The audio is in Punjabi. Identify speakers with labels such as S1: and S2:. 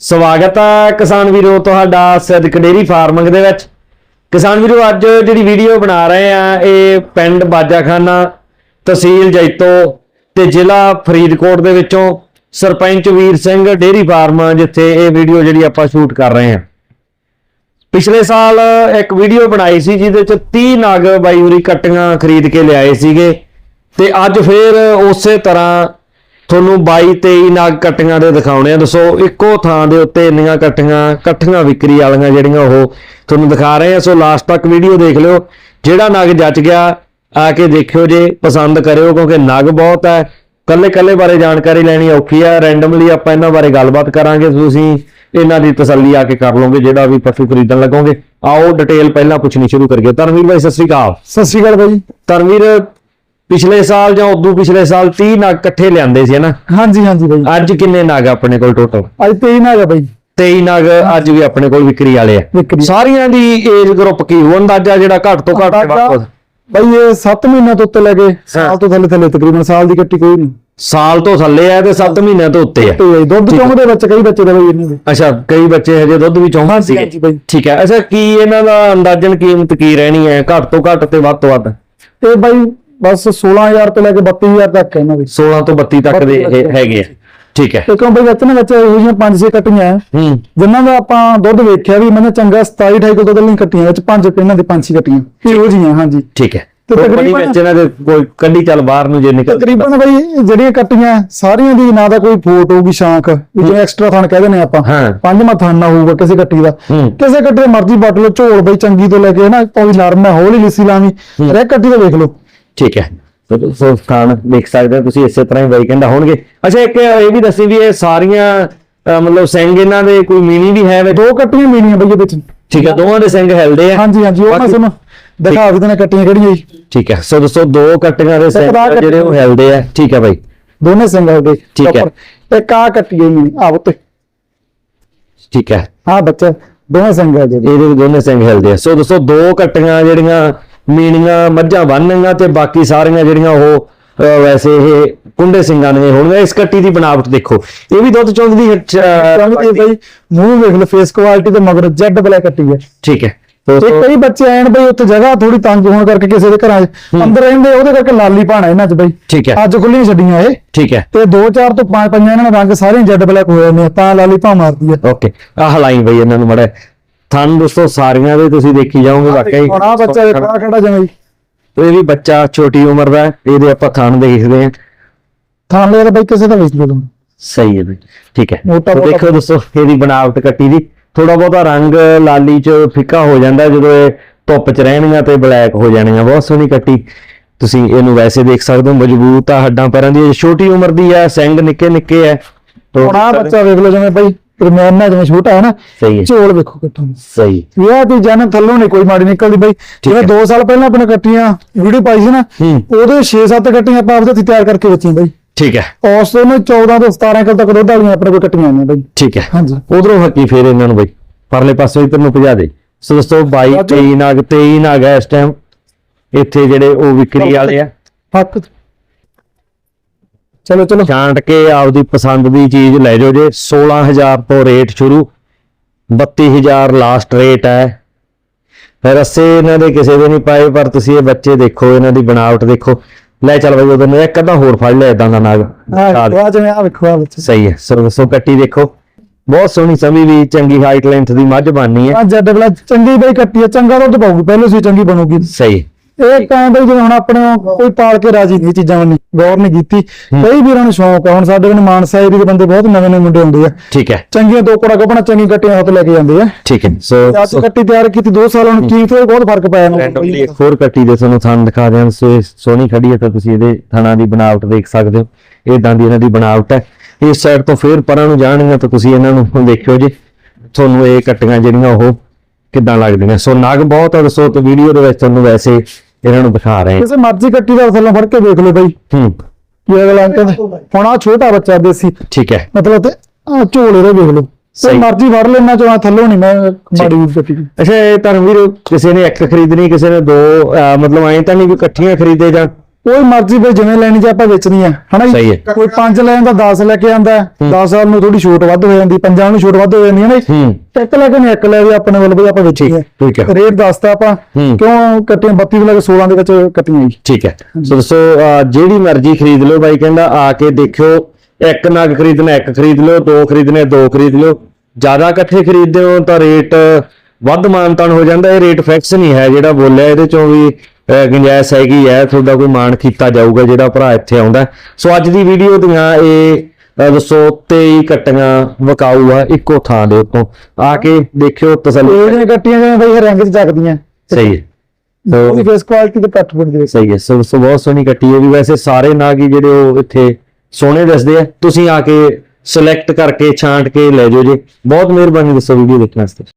S1: ਸਵਾਗਤ ਹੈ ਕਿਸਾਨ ਵੀਰੋ ਤੁਹਾਡਾ ਸਿੱਧਕ ਡੇਰੀ ਫਾਰਮਿੰਗ ਦੇ ਵਿੱਚ। ਕਿਸਾਨ ਵੀਰੋ, ਅੱਜ ਜਿਹੜੀ ਵੀਡੀਓ ਬਣਾ ਰਹੇ ਆ, ਇਹ ਪਿੰਡ ਬਾਜਾਖਾਨਾ, ਤਹਿਸੀਲ ਜੈਤੋ ਤੇ ਜ਼ਿਲ੍ਹਾ ਫਰੀਦਕੋਟ ਦੇ ਵਿੱਚੋਂ ਸਰਪੰਚ ਵੀਰ ਸਿੰਘ ਡੇਰੀ ਫਾਰਮ ਜਿੱਥੇ ਇਹ ਵੀਡੀਓ ਜਿਹੜੀ ਆਪਾਂ ਸ਼ੂਟ ਕਰ ਰਹੇ ਆ। ਪਿਛਲੇ ਸਾਲ ਇੱਕ ਵੀਡੀਓ ਬਣਾਈ ਸੀ, ਜਿਹਦੇ ਚ 30 ਨਾਗ ਬਾਈ ਉਰੀ ਕੱਟੀਆਂ ਖਰੀਦ ਕੇ ਲਿਆਏ ਸੀਗੇ ਤੇ ਅੱਜ ਫੇਰ ਉਸੇ ਤਰ੍ਹਾਂ ਤੁਹਾਨੂੰ 22 23 ਨਗ ਕੱਟੀਆਂ ਦੇ ਦਿਖਾਉਣੇ ਆ। ਦੱਸੋ ਇੱਕੋ ਥਾਂ ਦੇ ਉੱਤੇ ਇੰਨੀਆਂ ਕੱਟੀਆਂ ਇਕੱਠੀਆਂ ਵਿਕਰੀ ਵਾਲੀਆਂ ਜਿਹੜੀਆਂ ਉਹ ਤੁਹਾਨੂੰ ਦਿਖਾ ਰਹੇ ਆ। ਸੋ ਲਾਸਟ ਤੱਕ ਵੀਡੀਓ ਦੇਖ ਲਿਓ। ਜਿਹੜਾ ਨਗ ਜੱਜ ਗਿਆ ਆ ਕੇ ਦੇਖਿਓ ਜੇ ਪਸੰਦ ਕਰਿਓ ਕਿਉਂਕਿ ਨਗ ਬਹੁਤ ਹੈ। ਕੱਲੇ ਕੱਲੇ ਬਾਰੇ ਜਾਣਕਾਰੀ ਲੈਣੀ ਔਖੀ ਆ। ਰੈਂਡਮਲੀ ਆਪਾਂ ਇਹਨਾਂ ਬਾਰੇ ਗੱਲਬਾਤ ਕਰਾਂਗੇ। ਤੁਸੀਂ ਇਹਨਾਂ ਦੀ ਤਸੱਲੀ ਆ ਕੇ ਕਰ ਲਓਗੇ ਜਿਹੜਾ ਵੀ ਪਸ਼ੂ ਖਰੀਦਣ ਲੱਗੋਗੇ। ਆਓ ਡਿਟੇਲ ਪਹਿਲਾਂ ਪੁੱਛਣੀ ਸ਼ੁਰੂ ਕਰੀਏ। ਧਰਮਵੀਰ ਭਾਈ ਸਤਿ ਸ੍ਰੀ ਅਕਾਲ।
S2: ਸਤਿ ਸ਼੍ਰੀ ਅਕਾਲ ਬਾਈ।
S1: ਧਰਮਵੀਰ ਪਿਛਲੇ ਸਾਲ ਜਾਂ ਉਦੋਂ ਪਿਛਲੇ ਸਾਲ 30 ਨਗ ਇਕੱਠੇ ਲਿਆਂਦੇ ਸੀ ਨਾ
S2: ਹਾਂਜੀ ਹਾਂਜੀ ਬਾਈ।
S1: ਅੱਜ ਕਿੰਨੇ ਨਗ ਆਪਣੇ ਕੋਲ ਟੋਟਲ
S2: ਅੱਜ 23 ਨਾ ਹੈਗਾ ਬਾਈ।
S1: 23 ਨਗ ਅੱਜ ਵੀ ਆਪਣੇ ਕੋਲ ਵਿਕਰੀ ਵਾਲੇ ਆ।
S2: ਵਿਕਰੀ।
S1: ਸਾਰੀਆਂ ਦੀ ਏਜ ਗਰੁੱਪ ਕੀ ਹੋਊ? ਅੰਦਾਜ਼ਾ ਜਿਹੜਾ ਘੱਟ ਤੋਂ ਘੱਟ ਤੇ ਵੱਧ ਤੋਂ?
S2: ਬਾਈ ਇਹ 7 ਮਹੀਨਿਆਂ ਤੋਂ ਉੱਤੇ ਲੈ ਕੇ ਸਾਲ ਤੋਂ ਥੱਲੇ ਥੱਲੇ ਤਕਰੀਬਨ ਸਾਲ ਦੀ ਕੱਟੀ ਕੋਈ ਨਹੀਂ।
S1: ਸਾਲ ਤੋਂ ਥੱਲੇ ਆ ਤੇ 7 ਮਹੀਨਿਆਂ ਤੋਂ ਉੱਤੇ ਆ।
S2: ਤੇ ਬਾਈ ਦੁੱਧ
S1: ਹੈ।
S2: ਚੋਂਦੇ ਵਿੱਚ ਕਈ ਬੱਚੇ ਦੇ ਬਾਈ ਇਹਨਾਂ ਦੇ
S1: ਅੱਛਾ ਕਈ ਬੱਚੇ ਹਜੇ ਦੁੱਧ ਵੀ
S2: ਹਾਂਜੀ ਬਾਈ।
S1: ਠੀਕ ਹੈ ਅੱਛਾ ਕੀ ਇਹਨਾਂ ਦਾ ਅੰਦਾਜ਼ਨ ਕੀਮਤ ਕੀ ਰਹਿਣੀ ਹੈ? ਘੱਟ ਤੋਂ ਘੱਟ ਤੇ ਵੱਧ ਤੋਂ ਵੱਧ?
S2: ਇਹ ਬਾਈ ਬਸ 16000 ਤੋਂ ਲੈ ਕੇ 32000 ਤੱਕ ਹੈ ਇਹਨਾਂ ਦੀ।
S1: 16 ਤੋਂ 32 ਤੱਕ ਦੇ ਇਹ ਹੈਗੇ ਆ। ਠੀਕ ਹੈ।
S2: ਤੇ ਕਿਉਂ ਬਾਈ ਵਿੱਚ ਨਾ ਵਿੱਚ ਇਹੋ ਜਿਹੀਆਂ ਪੰਜ ਛੇ ਕੱਟੀਆਂ ਹੈ, ਜਿਨ੍ਹਾਂ ਦਾ ਆਪਾਂ ਦੁੱਧ ਵੇਖਿਆ ਵੀ ਮੈਨੂੰ ਚੰਗਾ 27 28 ਕਿਲੋ ਦੁੱਧ ਨਹੀਂ ਕੱਟੀਆਂ ਵਿੱਚ ਪੰਜ ਇਹਨਾਂ ਦੇ ਪੰਜ ਛੇ ਕੱਟੀਆਂ। ਇਹੋ ਜਿਹੀਆਂ ਹਾਂਜੀ।
S1: ਠੀਕ ਹੈ।
S2: ਤੇ
S1: ਤਕਰੀਬਨ ਵਿੱਚ ਇਹਨਾਂ ਦੇ ਕੋਈ ਕੱਢੀ ਚੱਲ ਬਾਹਰ ਨੂੰ ਜੇ ਨਿਕਲ
S2: ਤਕਰੀਬਨ ਬਾਈ ਜਿਹੜੀਆਂ ਕੱਟੀਆਂ ਸਾਰੀਆਂ ਦੀ ਨਾ ਦਾ ਕੋਈ ਫੋਟ ਹੋਊਗੀ ਸ਼ਾਂਖ ਜਿਵੇਂ ਐਕਸਟਰਾ ਥਣ ਕਹਿ ਦਿੰਦੇ ਆਪਾਂ। ਪੰਜਵਾਂ ਥਣ ਨਾ ਹੋਊਗਾ ਕਿਸੇ ਕੱਟੀ ਦਾ। ਕਿਸੇ ਕੱਟੀ ਦਾ ਮਰਜ਼ੀ ਵੱਟ ਲਓ ਝੋਲ ਬਈ ਚੰਗੀ ਤੋਂ ਲੈ ਕੇ ਨਾ ਵੀ ਨਰਮ ਹੈ ਹੌਲੀ ਲਿੱਸੀ ਲਾਵੀਂ। ਇੱਕ ਕੱਟੀ ਦਾ ਵੇਖ ਲਓ।
S1: ਠੀਕ ਹੈ। ਸੋ- ਸਥਾਨ ਦੇਖ ਸਕਦੇ ਹੋ ਤੁਸੀਂ ਇਸੇ ਤਰ੍ਹਾਂ ਹੀ ਕਹਿੰਦਾ ਹੋਣਗੇ। ਅੱਛਾ ਇੱਕ ਇਹ ਵੀ ਦੱਸੀ ਵੀ ਇਹ ਸਾਰੀਆਂ ਮਤਲਬ ਸਿੰਘ ਇਹਨਾਂ ਦੇ ਕੋਈ ਮੀਨੀ ਵੀ ਹੈ
S2: ਦੋ ਕੱਟੀਆਂ ਮੀਣੀਆਂ ਬਈ ਵਿੱਚ
S1: ਠੀਕ ਹੈ ਦੋਵਾਂ ਦੇ ਸਿੰਘ ਹਿਲਦੇ ਆ।
S2: ਹਾਂਜੀ ਹਾਂਜੀ ਉਹ ਮੈਂ ਤੁਹਾਨੂੰ ਦਿਖਾ ਦੇਣਾ ਕੱਟੀਆਂ ਕਿਹੜੀਆਂ ਜੀ?
S1: ਠੀਕ ਹੈ ਸੋ ਦੋਸਤੋ ਦੋ ਕੱਟੀਆਂ ਦੇ ਸਿੰਘ ਜਿਹੜੇ ਉਹ ਹਿਲਦੇ ਆ। ਠੀਕ ਹੈ ਬਾਈ।
S2: ਦੋਨੇ ਸਿੰਗਲ ਦੇ
S1: ਠੀਕ ਹੈ।
S2: ਤੇ ਕਾ ਕੱਟੀ ਹੈ ਮੀਣੀ ਆ ਉੱਤੇ।
S1: ਠੀਕ ਹੈ।
S2: ਹਾਂ ਬੱਚਾ ਦੋਵੇਂ ਸਿੰਗਲ ਦੇ
S1: ਇਹਦੇ ਦੋਨੇ ਸਿੰਘ ਹਿਲਦੇ ਆ। ਸੋ ਦੋਸਤੋ ਦੋ ਕੱਟੀਆਂ ਜਿਹੜੀਆਂ ਮੀਣੀਆਂ ਮੱਝਾਂ ਬੰਨਣੀਆਂ ਤੇ ਬਾਕੀ ਸਾਰੀਆਂ ਜਿਹੜੀਆਂ ਉਹ ਵੈਸੇ ਇਹ ਕੁੰਡੇ ਸਿੰਘਾਂ ਨੇ ਹੋਣਗੀਆਂ ਇਸ ਕੱਟੀ ਦੀ ਬਣਾਵਟ ਦੇਖੋ। ਇਹ ਵੀ ਦੁੱਧ ਚੁੰਦ ਦੀ
S2: ਬਈ। ਮੂੰਹ ਵੇਖ ਲਓ ਫੇਸ ਕੁਆਲਿਟੀ ਤੇ ਮਗਰ ਜੈਡ ਬਲੈਕ ਕੱਟੀ ਹੈ।
S1: ਠੀਕ ਹੈ।
S2: ਤੇ ਕਈ ਬੱਚੇ ਆਣ ਬਈ ਉੱਥੇ ਜਗ੍ਹਾ ਥੋੜੀ ਤੰਗ ਹੋਣ ਕਰਕੇ ਕਿਸੇ ਦੇ ਘਰਾਂ 'ਚ ਅੰਦਰ ਰਹਿੰਦੇ ਉਹਦੇ ਕਰਕੇ ਲਾਲੀ ਪਾਣਾ ਇਹਨਾਂ 'ਚ ਬਈ।
S1: ਠੀਕ ਹੈ।
S2: ਅੱਜ ਖੁੱਲੀਆਂ ਛੱਡੀਆਂ ਇਹ।
S1: ਠੀਕ ਹੈ।
S2: ਤੇ 2-4 ਤੋਂ 5 ਪੰਜਾਂ ਇਹਨਾਂ ਦੇ ਰੰਗ ਸਾਰੇ ਜੈਡ ਬਲੈਕ ਹੋ ਜਾਂਦੇ ਆ ਤਾਂ ਲਾਲੀ ਭਾ ਮਾਰਦੀ ਆ
S1: ਓਕੇ। ਆ ਹਲਾਈ ਬਈ ਇਹਨਾਂ ਨੂੰ ਮੜਾ ਥਣ ਦੋਸਤੋ ਸਾਰੀਆਂ ਦੇ ਤੁਸੀਂ ਦੇਖੀ ਜਾਓਗੇ ਵਾਕਈ।
S2: ਹੁਣ ਆ ਬੱਚਾ ਇਹ ਖੜਾ ਖੜਾ ਜਿਵੇਂ ਜੀ।
S1: ਇਹ ਵੀ ਬੱਚਾ ਛੋਟੀ ਉਮਰ ਦਾ ਹੈ, ਇਹਦੇ ਆਪਾਂ ਥਣ ਦੇਖਦੇ ਹਾਂ।
S2: ਥਾਂ ਲਿਆ ਤਾਂ ਬਈ ਕਿਸੇ ਦਾ ਵੇਚ ਲਓ ਤੁਸੀਂ।
S1: ਸਹੀ ਹੈ ਬਈ ਠੀਕ ਹੈ।
S2: ਮੋਟਾ
S1: ਤੋ
S2: ਮੋਟਾ-
S1: ਦੇਖੋ ਦੋਸਤੋ ਇਹਦੀ ਬਣਾਵਟ ਕੱਟੀ ਦੀ ਥੋੜਾ ਬਹੁਤਾ ਰੰਗ ਲਾਲੀ ਚ ਫਿੱਕਾ ਹੋ ਜਾਂਦਾ ਜਦੋਂ ਇਹ ਧੁੱਪ ਚ ਰਹਿਣਗੀਆਂ ਤੇ ਬਲੈਕ ਹੋ ਜਾਣਗੀਆਂ ਬਹੁਤ ਸੋਹਣੀ ਕੱਟੀ। ਤੁਸੀਂ ਇਹਨੂੰ ਵੈਸੇ ਦੇਖ ਸਕਦੇ ਹੋ ਮਜ਼ਬੂਤ ਆ ਹੱਡਾਂ ਪੈਰਾਂ ਦੀ ਇਹ ਛੋਟੀ ਉਮਰ ਦੀ ਹੈ ਸਿੰਘ ਨਿੱਕੇ ਨਿੱਕੇ ਤੋ
S2: ਹੁਣ ਆ ਬੱਚਾ ਵੇਖ ਲਓ ਜਿਵੇਂ ਬਈ ਦਰਮਿਆਨਾ ਜਿਵੇਂ ਛੋਟਾ ਹੈ ਨਾ
S1: ਸਹੀ ਹੈ।
S2: ਝੋਲ ਵੇਖੋ ਕਿੱਥੋਂ
S1: ਸਹੀ।
S2: ਵਿਆਹ ਦੀ ਜਨ ਥੱਲੋਂ ਨਹੀਂ ਕੋਈ ਮਾੜੀ ਨਿਕਲਦੀ ਬਈ। ਜਿਵੇਂ 2 ਸਾਲ ਪਹਿਲਾਂ ਆਪਣੇ ਕੱਟੀਆਂ ਵੀਡੀਓ ਪਾਈ ਸੀ ਨਾ
S1: ਹੂੰ।
S2: ਉਹਦੇ 6-7 ਕੱਟੀਆਂ ਆਪਾਂ ਆਪਦੇ ਤਿਆਰ ਕਰਕੇ ਵੇਚੀਆਂ ਬਈ।
S1: ਠੀਕ ਹੈ।
S2: ਉਸ ਤੋਂ ਨਾ 14 ਤੋਂ 17 ਕਿਲੋ ਤੱਕ ਦੁੱਧ ਵਾਲੀਆਂ ਆਪਣੇ ਕੋਲ ਕੱਟੀਆਂ ਆਈਆਂ ਬਈ।
S1: ਠੀਕ ਹੈ।
S2: ਹਾਂਜੀ।
S1: ਉਧਰੋਂ ਹੱਕੀ ਫੇਰ ਇਹਨਾਂ ਨੂੰ ਬਈ। ਪਰਲੇ ਪਾਸੇ ਇਧਰ ਨੂੰ ਭਜਾ ਦੇ। ਸੋ ਦੋਸਤੋ 22 23 ਨਾਗ 23 ਨਾਗ ਇਸ ਟਾਈਮ ਇੱਥੇ ਜਿਹੜੇ ਉਹ ਵਿਕਰੀ ਵਾਲੇ ਆ।
S2: ਫੱਕ ਚਲੋ ਚਲੋ।
S1: ਛਾਂਟ ਕੇ ਆਪਦੀ ਪਸੰਦ ਦੀ ਚੀਜ਼ ਲੈ ਜਾਓ ਜੇ। 16000 ਤੋਂ ਰੇਟ ਸ਼ੁਰੂ। 32000 ਲਾਸਟ ਰੇਟ ਹੈ। ਫਿਰ ਅਸੇ ਇਹਨਾਂ ਦੇ ਕਿਸੇ ਦੇ ਨਹੀਂ ਪਾਏ ਪਰ ਤੁਸੀਂ ਇਹ ਬੱਚੇ ਦੇਖੋ ਇਹਨਾਂ ਦੀ ਬਣਾਵਟ ਦੇਖੋ। ਲੈ ਚੱਲ ਬਈ ਉਹਦੇ ਇੱਕ ਅੱਧਾ ਹੋਰ ਫੜ ਲਿਆ ਇਦਾਂ ਦਾ ਨਾਗ। ਆ
S2: ਜਿਵੇਂ ਆ ਵੇਖੋ ਆ ਬੱਚਾ
S1: ਸਹੀ ਹੈ ਸੋ ਸੋ ਕੱਟੀ ਦੇਖੋ। ਬਹੁਤ ਸੋਹਣੀ ਸਮੀ ਵੀ ਚੰਗੀ ਹਾਈਟ ਲੈਂਥ ਦੀ ਮੱਝ ਬਣਨੀ ਹੈ।
S2: ਆ ਜੱਡ ਬਲਾ ਚੰਗੀ ਬਈ ਕੱਟੀ ਆ ਚੰਗਾ ਦੁੱਧ ਪਾਊਗੀ ਪਹਿਲੇ ਸੀ ਚੰਗੀ ਬਣੂਗੀ।
S1: ਸਹੀ।
S2: ਇਹ ਕਾਂ ਬਈ ਜਿਵੇਂ ਹੁਣ ਆਪਣੇ ਕੋਈ ਪਾਲ ਕੇ ਰਾਜੀ ਨਹੀਂ ਇਹ ਚੀਜ਼ਾਂ ਵੱਲ ਗੌਰ ਨਹੀਂ ਕੀਤੀ। ਕਈ ਵੀਰਾਂ ਨੂੰ ਸ਼ੌਂਕ ਆ ਹੁਣ ਸਾਡੇ ਕੋਲ ਮਾਨਸਾ ਏਰੀਏ ਦੇ ਬੰਦੇ ਬਹੁਤ ਨਵੇਂ ਨਵੇਂ ਮੁੰਡੇ ਹੁੰਦੇ ਆ।
S1: ਠੀਕ ਹੈ।
S2: ਚੰਗੀਆਂ ਦੋ ਕੋੜਾ ਗੱਪਣਾ ਚੰਗੀ ਕੱਟੀਆਂ ਹੱਥ ਲੈ ਕੇ ਜਾਂਦੇ ਆ।
S1: ਠੀਕ ਹੈ ਸੋ
S2: ਤੇ ਅੱਜ ਕੱਟੀ ਤਿਆਰ ਕੀਤੀ 2 ਸਾਲਾਂ ਨੂੰ ਕੀਮਤ ਵਿੱਚ ਬਹੁਤ ਫ਼ਰਕ ਪਿਆ ਨਾ।
S1: ਰੈਂਡਮਲੀ ਹੋਰ ਕੱਟੀ ਦੇ ਤੁਹਾਨੂੰ ਥਣ ਦਿਖਾ ਦਿਆਂ ਸੋ ਇਹ ਸੋਹਣੀ ਖੜੀ ਹੈ ਤਾਂ ਤੁਸੀਂ ਇਹਦੇ ਥਣਾਂ ਦੀ ਬਣਾਵਟ ਦੇਖ ਸਕਦੇ ਹੋ। ਇਦਾਂ ਦੀ ਇਹਨਾਂ ਦੀ ਬਣਾਵਟ ਹੈ। ਇਸ ਸਾਈਡ ਤੋਂ ਫੇਰ ਪਰਾਂ ਨੂੰ ਜਾਣਗੀਆਂ ਤਾਂ ਤੁਸੀਂ ਇਹਨਾਂ ਨੂੰ ਦੇਖਿਓ ਜੀ। ਤੁਹਾਨੂੰ ਇਹ ਕੱਟੀਆਂ ਜਿਹੜੀਆਂ ਉਹ ਕਿੱਦਾਂ ਲੱਗਦੀਆਂ ਸੋ ਨਗ ਬਹੁਤ ਆ ਦੱਸੋ ਤੇ ਵੀਡੀਓ ਦੇ ਵਿੱਚ ਤੁਹਾਨੂੰ ਵੈਸੇ ਇਹਨਾਂ ਨੂੰ ਦਿਖਾ ਰਹੇ।
S2: ਕਿਸੇ ਮਰਜ਼ੀ ਕੱਟੀ ਦਾ ਥੱਲੋਂ ਫੜ ਕੇ ਦੇਖ ਲਓ ਬਈ।
S1: ਹੂੰ।
S2: ਕੀ ਅਗਲਾ ਅੰਕਲ ਹੁਣ ਆ ਛੋਟਾ ਬੱਚਾ ਦੇਸੀ।
S1: ਠੀਕ ਹੈ।
S2: ਮਤਲਬ ਤੇ ਆ ਝੋਲੇ ਦੇ ਵੇਖ ਲਓ। ਤੇ
S1: ਸਹੀ।
S2: ਮਰਜ਼ੀ ਫੜ ਲੈਣਾ ਚੋਂ ਆ ਥੱਲੋਂ ਨਹੀਂ ਮੈਂ ਮਾੜੀ ਕੱਟੀ
S1: ਅੱਛਾ ਇਹ ਧਰਮਵੀਰ ਕਿਸੇ ਨੇ ਇੱਕ ਖਰੀਦਣੀ ਕਿਸੇ ਨੇ ਦੋ ਮਤਲਬ ਐਂ ਤਾਂ ਨਹੀਂ ਵੀ ਇਕੱਠੀਆਂ ਖਰੀਦੇ ਜਾਂ
S2: ਕੋਈ ਮਰਜ਼ੀ ਵੀ ਜਿਵੇਂ ਲੈਣੀ ਜੇ ਆਪਾਂ ਵੇਚਣੀ ਆ ਹਨਾ
S1: ਸਹੀ ਹੈ।
S2: ਕੋਈ 5 ਲੈਣ ਦਾ 10 ਲੈ ਕੇ ਆਂਦਾ 10 ਸਾਲ ਨੂੰ ਥੋੜੀ ਛੂਟ ਵੱਧ ਹੋ ਜਾਂਦੀ ਪੰਜਾਂ ਨੂੰ ਛੂਟ ਵੱਧ ਹੋ ਜਾਂਦੀ ਹੈ ਨਾ ਜੀ।
S1: ਹੂੰ।
S2: ਇੱਕ ਲੈ ਕੇ ਨਹੀਂ ਇੱਕ ਲੈ ਵੀ ਆਪਣੇ ਵੱਲ ਵੀ ਆਪਾਂ ਵੇਚੀਏ
S1: ਠੀਕ ਹੈ।
S2: ਰੇਟ ਦੱਸਤਾ ਆਪਾਂ
S1: ਹੂੰ।
S2: ਕਿਉਂ ਕੱਟੀਆਂ? 32 ਤੋਂ ਲੈ ਕੇ 16 ਦੇ ਵਿੱਚ ਕੱਟੀਆਂ ਜੀ।
S1: ਠੀਕ ਹੈ। ਸੋ ਅਹ ਜਿਹੜੀ ਮਰਜ਼ੀ ਖਰੀਦ ਲਓ ਬਾਈ ਕਹਿੰਦਾ ਆ ਕੇ ਦੇਖਿਓ ਇੱਕ ਨਗ ਖਰੀਦਣਾ ਇੱਕ ਖਰੀਦ ਲਓ ਦੋ ਖਰੀਦਣੇ ਦੋ ਖਰੀਦ ਲਓ। ਜ਼ਿਆਦਾ ਇਕੱਠੇ ਖਰੀਦਦੇ ਹੋ ਤਾਂ ਰੇਟ ਵੱਧ ਮਾਨਤਾਨ ਹੋ ਜਾਂਦਾ ਇਹ ਰੇਟ ਫਿਕਸ ਨਹੀਂ ਹੈ ਜਿਹੜਾ ਬੋਲਿਆ ਇਹਦੇ ਚੋਂ ਵੀ। ਗੁੰਜਾਇਸ਼ ਹੈਗੀ ਹੈ ਤੁਹਾਡਾ ਕੋਈ ਮਾਨ ਕੀਤਾ ਜਾਊਗਾ ਜਿਹੜਾ ਭਰਾ ਇੱਥੇ ਆਉਂਦਾ। ਸੋ ਅੱਜ ਦੀ ਵੀਡੀਓ ਦੀਆਂ ਇਹ ਦੱਸੋ 23 ਕੱਟੀਆਂ ਵਕਾਊ ਆ ਇੱਕੋ ਥਾਂ ਦੇ ਉੱਤੋਂ। ਆ ਕੇ ਦੇਖਿਓ
S2: ਇਹ
S1: ਤਸੱਲੀ
S2: ਜਿਹੜੀਆਂ ਕੱਟੀਆਂ ਜਿਵੇਂ ਬਈ ਰੰਗ ਚ ਚੱਕਦੀਆਂ।
S1: ਸਹੀ ਹੈ। ਸੋ
S2: ਫੇਸ ਕੁਆਲਿਟੀ ਤੇ ਪੱਟ ਪੁੱਟ ਦੇ
S1: ਸਹੀ ਹੈ। ਸੋ ਸੋ ਬਹੁਤ ਸੋਹਣੀ ਕੱਟੀ ਹੈ। ਵੀ ਵੈਸੇ ਸਾਰੇ ਨਾਗ ਹੀ ਜਿਹੜੇ ਉਹ ਇੱਥੇ ਸੋਹਣੇ ਦਿਸਦੇ ਆ। ਤੁਸੀਂ ਆ ਕੇ ਸਿਲੈਕਟ ਕਰਕੇ ਛਾਂਟ ਕੇ ਲੈ ਜਾਓ ਜੀ। ਬਹੁਤ ਮਿਹਰਬਾਨੀ ਦੱਸੋ ਵੀਡੀਓ ਦੇਖਣ ਵਾਸਤੇ।